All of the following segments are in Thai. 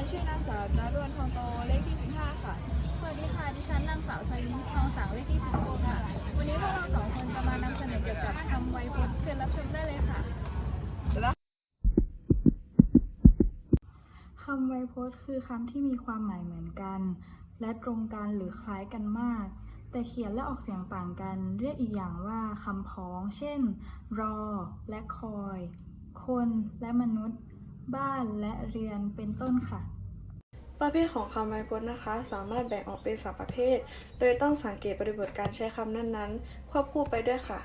ฉันชื่อนางสาวจารุวรรณทองโตเลขที่ 15 ค่ะ สวัสดีค่ะ ดิฉันนางสาวสลินทองสังเลขที่16ค่ะ วันนี้พวกเราสองคนจะมานำเสนอเกี่ยวกับคำไวยพจน์เชิญรับชมได้เลยค่ะคำไวยพจน์คือคำที่มีความหมายเหมือนกัน และตรงกันหรือคล้ายกันมาก แต่เขียนและออกเสียงต่างกัน เรียกอีกอย่างว่าคำพ้อง เช่น รอ และคอย คนและมนุษย์ บ้านและเรือนเป็นต้นค่ะ ประเภทของคำไวยพจน์นะคะ สามารถแบ่งออกเป็นสามประเภท โดยต้องสังเกตบริบทการใช้คำนั้นๆ ควบคู่ไปด้วยค่ะ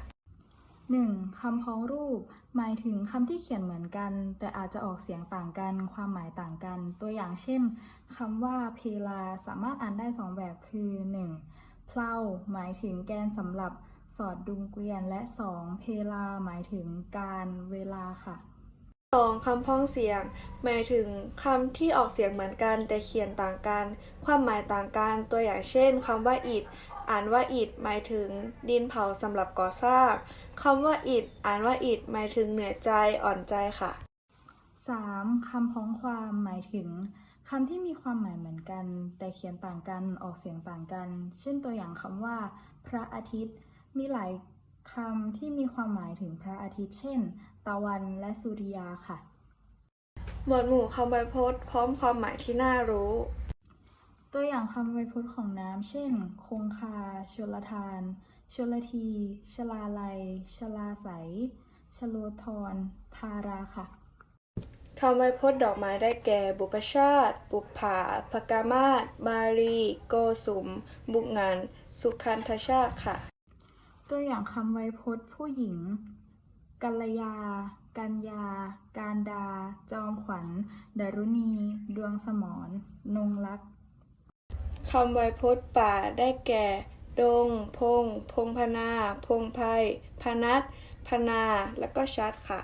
1. คำพ้องรูป หมายถึงคำที่เขียนเหมือนกัน แต่อาจจะออกเสียงต่างกัน ความหมายต่างกัน ตัวอย่างเช่นคำว่าเพลาสามารถอ่านได้สองแบบคือ 1. เพลาหมายถึงแกนสำหรับสอดดุงเกวียน และ 2. เพลาหมายถึงการเวลาค่ะ 2. คำพ้องเสียง หมายถึงคำที่ออกเสียงเหมือนกัน แต่เขียนต่างกัน ความหมายต่างกัน ตัวอย่างเช่นคำว่าอิฐอ่านว่าอิฐหมายถึงดินเผาสำหรับก่อสร้างคำว่าอิฐอ่านว่าอิฐหมายถึงเหนื่อยใจอ่อนใจค่ะ 3. คำพ้องความหมายถึงคำที่มีความหมายเหมือนกัน แต่เขียนต่างกันออกเสียงต่างกัน เช่นตัวอย่างคำว่า พระอาทิตย์ มีหลาย คำที่มีความหมายถึงพระอาทิตย์เช่น ตะวันและสุริยาค่ะ หมวดหมู่คำไวยพจน์พร้อมความหมายที่น่ารู้ ตัวอย่างคำไวยพจน์ของน้ำเช่น คงคา ชลทาน ชลที ชลาลัย ชลาใส ชโลธรทาราค่ะคำไวยพจน์ดอกไม้ได้แก่ บุพชาติ บุปผาพกามาศมารี โกสุม บุกงาน สุขันธชาติค่ะ ตัวอย่างคำไวยพจน์ผู้หญิง กัลยา กัญญา การดา จอมขวัญ ดารุณี ดวงสมรนงรักคำไวยพจน์ป่าได้แก่ ดง พง พงพนา พงไพพนัทพนา และก็ชัดค่ะ